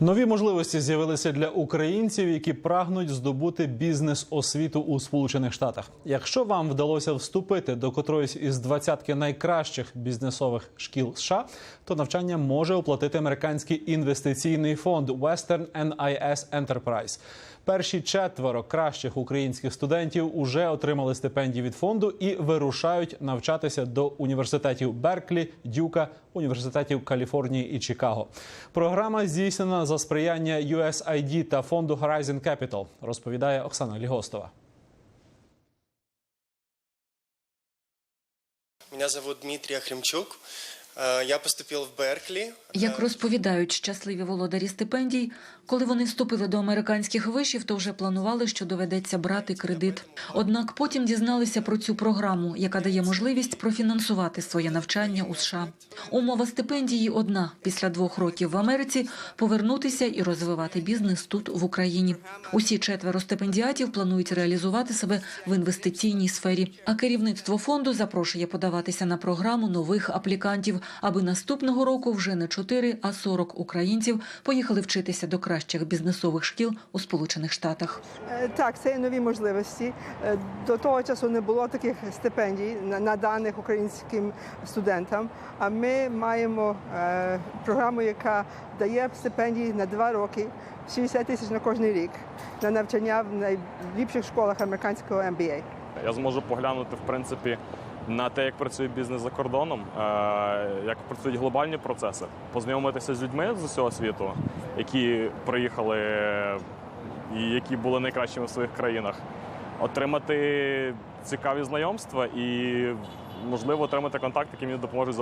Нові можливості з'явилися для українців, які прагнуть здобути бізнес-освіту у Сполучених Штатах. Якщо вам вдалося вступити до котроїсь із двадцятки найкращих бізнесових шкіл США, то навчання може оплатити американський інвестиційний фонд Western NIS Enterprise. Перші четверо кращих українських студентів уже отримали стипендії від фонду і вирушають навчатися до університетів Берклі, Дюка, університетів Каліфорнії і Чикаго. Програма здійснена за сприяння USAID та фонду Horizon Capital, розповідає Оксана Лігостова. Меня зовут Дмитрий Ахремчук. Э, Я поступил в Беркли. Як розповідають щасливі володарі стипендій, коли вони вступили до американських вишів, то вже планували, що доведеться брати кредит. Однак потім дізналися про цю програму, яка дає можливість профінансувати своє навчання у США. Умова стипендії одна: після двох років в Америці повернутися і розвивати бізнес тут в Україні. Усі четверо стипендіатів планують реалізувати себе в інвестиційній сфері. А керівництво фонду запрошує подаватися на програму нових аплікантів, аби наступного року вже не 4, а 40 українців поїхали вчитися до кращих бізнесових шкіл у Сполучених Штатах. Е, Так, це є нові можливості. Е, До того часу не було таких стипендій на- наданих українським студентам. А ми маємо е, програму, яка дає стипендії на два роки, 60 тисяч на кожний рік на навчання в найліпших школах американського MBA. Я зможу поглянути в принципі на те, як працює бізнес за кордоном, е, як працюють глобальні процеси, познайомитися з людьми з усього світу, які приїхали і які були найкращими в своїх країнах, отримати цікаві знайомства і можливо отримати контакт, який мені допоможуть